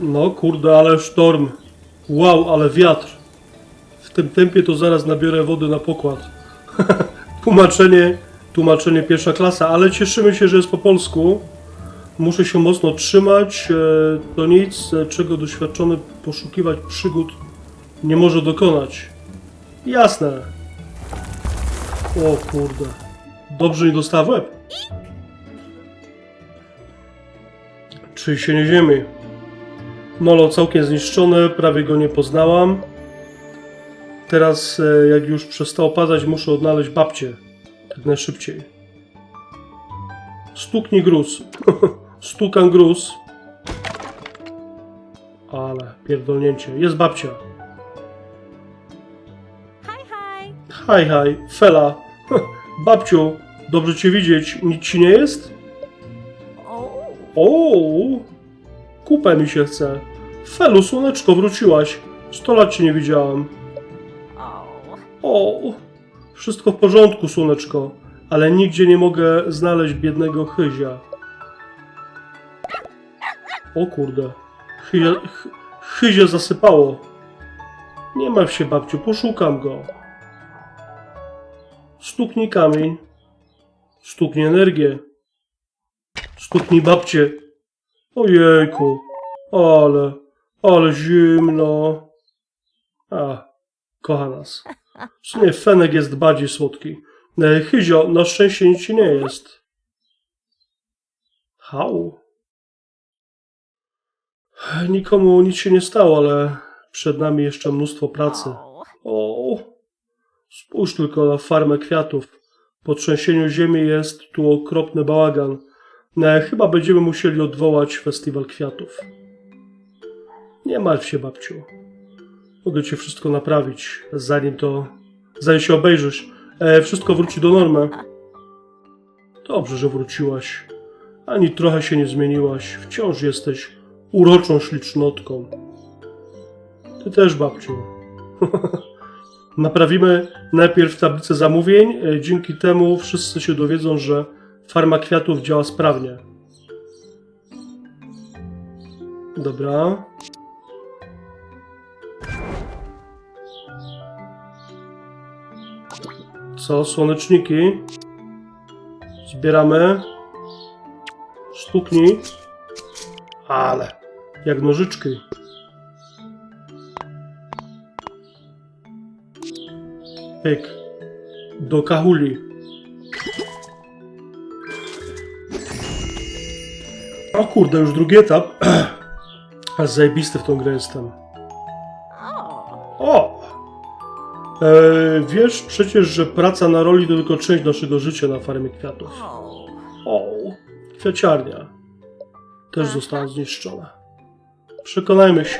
No kurde, ale sztorm. Wow, ale wiatr. W tym tempie to zaraz nabiorę wody na pokład. tłumaczenie, tłumaczenie pierwsza klasa, ale cieszymy się, że jest po polsku. Muszę się mocno trzymać. e, To nic, e, czego doświadczony poszukiwać przygód nie może dokonać. Jasne. O kurde. Dobrze nie łeb. Czy się nie ziemi? Molo całkiem zniszczone, prawie go nie poznałam. Teraz, e, jak już przestało padać, muszę odnaleźć babcię. Jak najszybciej. Stuknij gruz. Stukam gruz. Ale pierdolnięcie. Jest babcia. Hi, hi. Fela. Babciu, dobrze cię widzieć. Nic ci nie jest? O, kupę mi się chce. Felu, słoneczko, wróciłaś. Sto lat cię nie widziałam. O, wszystko w porządku, słoneczko, ale nigdzie nie mogę znaleźć biednego Chyzia. O kurde, Chyzia, ch, Chyzia zasypało. Nie martw się, babciu, poszukam go. Stuknij kamień. Stuknij energię. Stuknij babcię. Ojejku, ale, ale zimno. A, kocha nas. W sumie Fenek jest bardziej słodki. E, Chyzio, na szczęście nic ci nie jest. Hał. Nikomu nic się nie stało, ale przed nami jeszcze mnóstwo pracy. O, spójrz tylko na farmę kwiatów. Po trzęsieniu ziemi jest tu okropny bałagan. E, chyba będziemy musieli odwołać festiwal kwiatów. Nie martw się, babciu. Mogę ci wszystko naprawić, zanim to. zanim się obejrzysz. E, wszystko wróci do normy. Dobrze, że wróciłaś. Ani trochę się nie zmieniłaś. Wciąż jesteś uroczą ślicznotką. Ty też, babciu. Naprawimy najpierw tablicę zamówień. E, Dzięki temu wszyscy się dowiedzą, że farma kwiatów działa sprawnie. Dobra. Co? Słoneczniki? Zbieramy. Stuknij. Ale. Jak nożyczki. Pyk. Do kahuli. O kurde, już drugi etap. A zajebisty w tą grę jestem. O! E, wiesz przecież, że praca na roli to tylko część naszego życia na farmie kwiatów. O! Kwiaciarnia. Też została zniszczona. Przekonajmy się.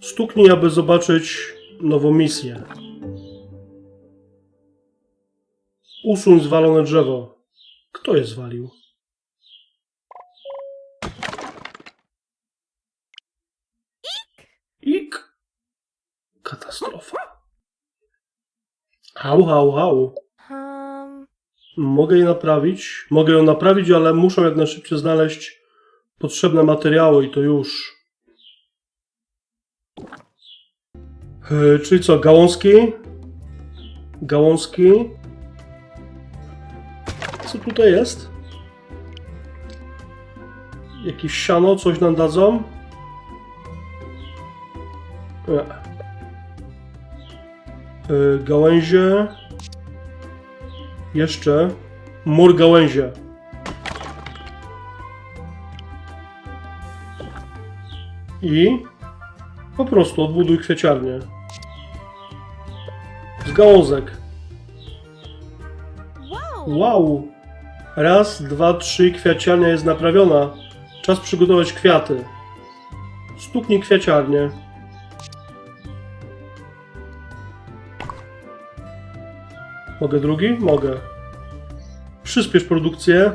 Stuknij, aby zobaczyć nową misję. Usuń zwalone drzewo. Kto je zwalił? Ik. Katastrofa. Hał, hał, hał. Um. Mogę je naprawić. Mogę ją naprawić, ale muszę jak najszybciej znaleźć potrzebne materiały i to już. E, czyli co, gałązki? Gałązki. Co tutaj jest? Jakieś siano, coś nam dadzą? Nie. E, Gałęzie. Jeszcze mur gałęzie. I po prostu odbuduj kwieciarnię. Z gałązek. Wow. Wow! Raz, dwa, trzy, kwiaciarnia jest naprawiona. Czas przygotować kwiaty. Stuknij kwiaciarnię. Mogę drugi? Mogę. Przyspiesz produkcję.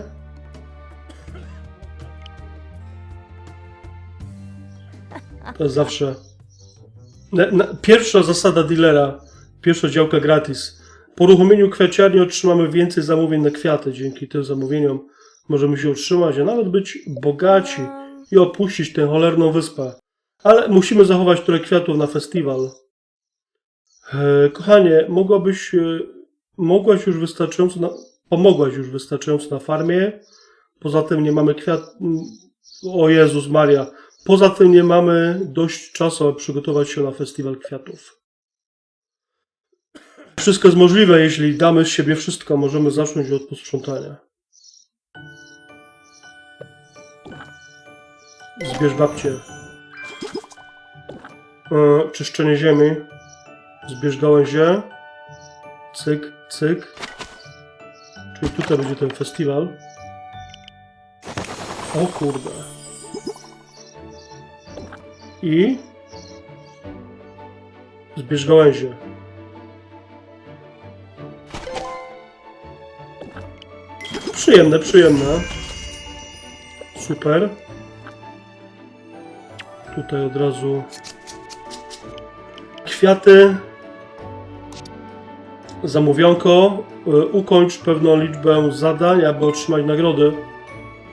To jest zawsze. Pierwsza zasada dealera. Pierwsza działka gratis. Po uruchomieniu kwiaciarni otrzymamy więcej zamówień na kwiaty. Dzięki tym zamówieniom możemy się utrzymać, a nawet być bogaci i opuścić tę cholerną wyspę. Ale musimy zachować tyle kwiatów na festiwal. E, kochanie, mogłabyś, e, mogłaś już wystarczająco na, pomogłaś już wystarczająco na farmie. Poza tym nie mamy kwiat... O Jezus Maria. Poza tym nie mamy dość czasu, aby przygotować się na festiwal kwiatów. Wszystko jest możliwe, jeśli damy z siebie wszystko. Możemy zacząć od posprzątania. Zbierz babcię. E, czyszczenie ziemi. Zbierz gałęzie. Cyk, cyk. Czyli tutaj będzie ten festiwal. O kurde. I... Zbierz gałęzie. Przyjemne, przyjemne. Super. Tutaj od razu kwiaty. Zamówionko. Y, Ukończ pewną liczbę zadań, aby otrzymać nagrody.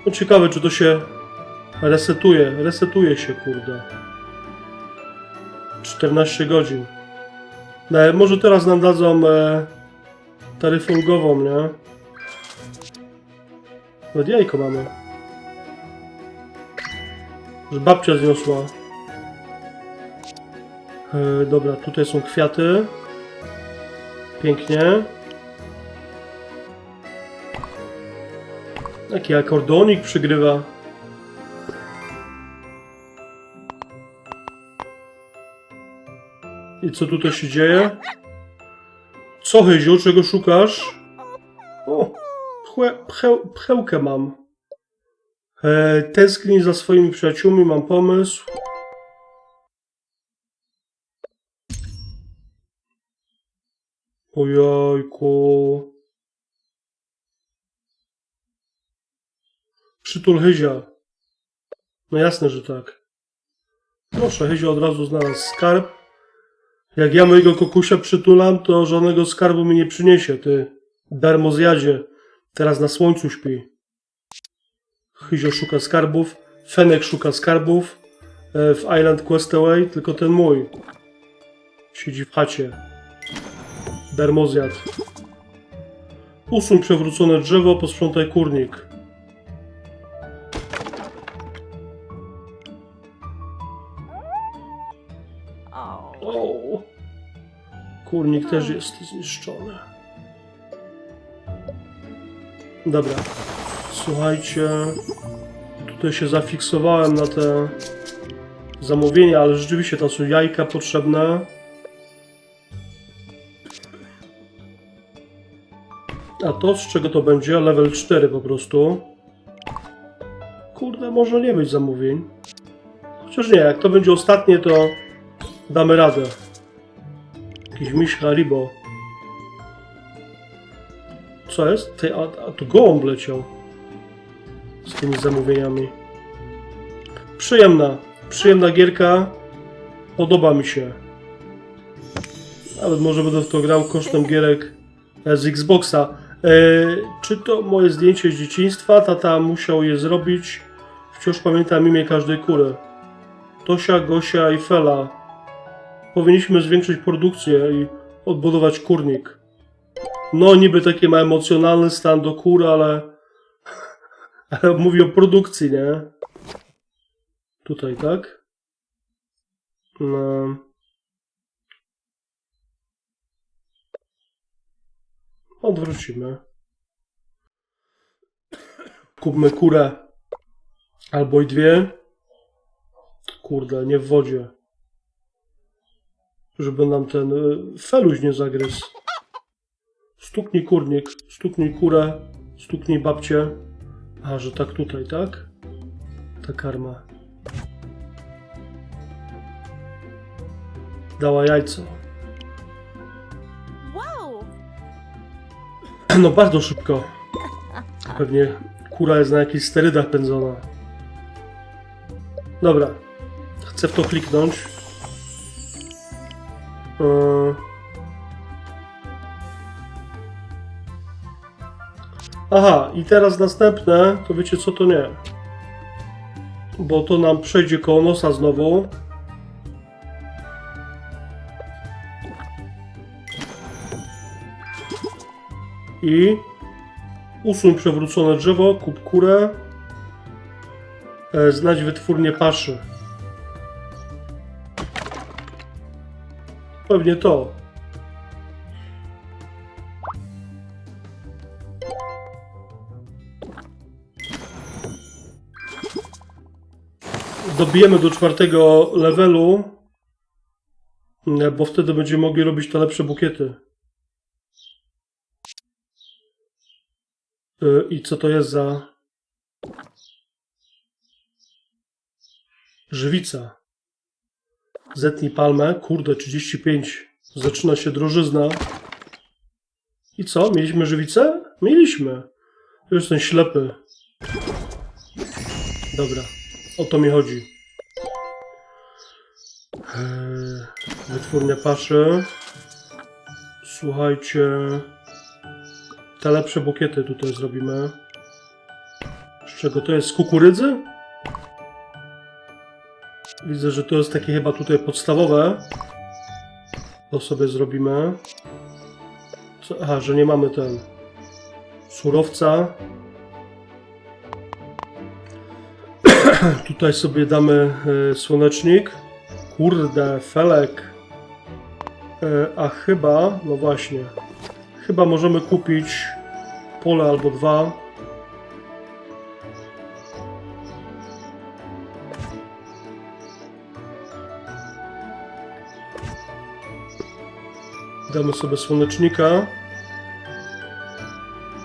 No ciekawe, czy to się resetuje. Resetuje się, kurde. 14 godzin. No, może teraz nam dadzą e, taryfę ulgową, nie? Nawet jajko mamy. Że babcia zniosła. E, dobra, tutaj są kwiaty. Pięknie. Jaki akordonik przygrywa. I co tutaj się dzieje? Co, Hyziu, czego szukasz? O, pcheł, pchełkę mam. E, tęskni za swoimi przyjaciółmi, mam pomysł. Ojojku. Przytul Hyzia. No jasne, że tak. Proszę, Hyzia od razu znalazł skarb. Jak ja mojego kokusia przytulam, to żadnego skarbu mi nie przyniesie, ty darmozjadzie. Teraz na słońcu śpi. Hyzio szuka skarbów, Fenek szuka skarbów e, w Island Questaway, tylko ten mój. Siedzi w chacie. Darmozjad. Usuń przewrócone drzewo, posprzątaj kurnik. O, kurnik też jest zniszczony. Dobra, słuchajcie, tutaj się zafiksowałem na te zamówienia, ale rzeczywiście tam są jajka potrzebne. To z czego to będzie? Level 4 po prostu. Kurde, może nie być zamówień. Chociaż nie, jak to będzie ostatnie, to damy radę. Jakiś miś Haribo. Co jest? Ty, a, a tu gołąb leciał. Z tymi zamówieniami. Przyjemna. Przyjemna gierka. Podoba mi się. Nawet może będę w to grał kosztem gierek z Xboxa. E, czy to moje zdjęcie z dzieciństwa? Tata musiał je zrobić. Wciąż pamiętam imię każdej kury. Tosia, Gosia i Fela. Powinniśmy zwiększyć produkcję i odbudować kurnik. No, niby taki ma emocjonalny stan do kur, ale. Ale mówi o produkcji, nie? Tutaj, tak? No. Odwrócimy. Kupmy kurę. Albo i dwie. Kurde, nie w wodzie. Żeby nam ten y, feluś nie zagryzł. Stuknij kurnik, stuknij kurę, stuknij babcię. A, że tak tutaj, tak? Ta karma. Dała jajco. No bardzo szybko. Pewnie kura jest na jakichś sterydach pędzona. Dobra. Chcę w to kliknąć. Yy. Aha, i teraz następne, to wiecie co to nie. Bo to nam przejdzie koło nosa znowu. I usuń przewrócone drzewo, kup kurę. E, Znać wytwórnię paszy. Pewnie to. Dobijemy do czwartego levelu, e, bo wtedy będziemy mogli robić te lepsze bukiety. I co to jest za żywica? Zetnij palmę, kurde, 35. Zaczyna się drożyzna. I co? Mieliśmy żywicę? Mieliśmy. Już jestem ślepy. Dobra, o to mi chodzi. Eee, Wytwórnia paszy. Słuchajcie. Te lepsze bukiety tutaj zrobimy. Z czego to jest? Z kukurydzy? Widzę, że to jest takie chyba tutaj podstawowe. To sobie zrobimy. Co? Aha, że nie mamy ten surowca. tutaj sobie damy e, słonecznik. Kurde, felek. E, a chyba, no właśnie, chyba możemy kupić pole albo dwa. Damy sobie słonecznika.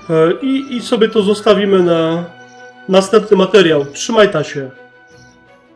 E, I, I sobie to zostawimy na następny materiał. Trzymaj ta się.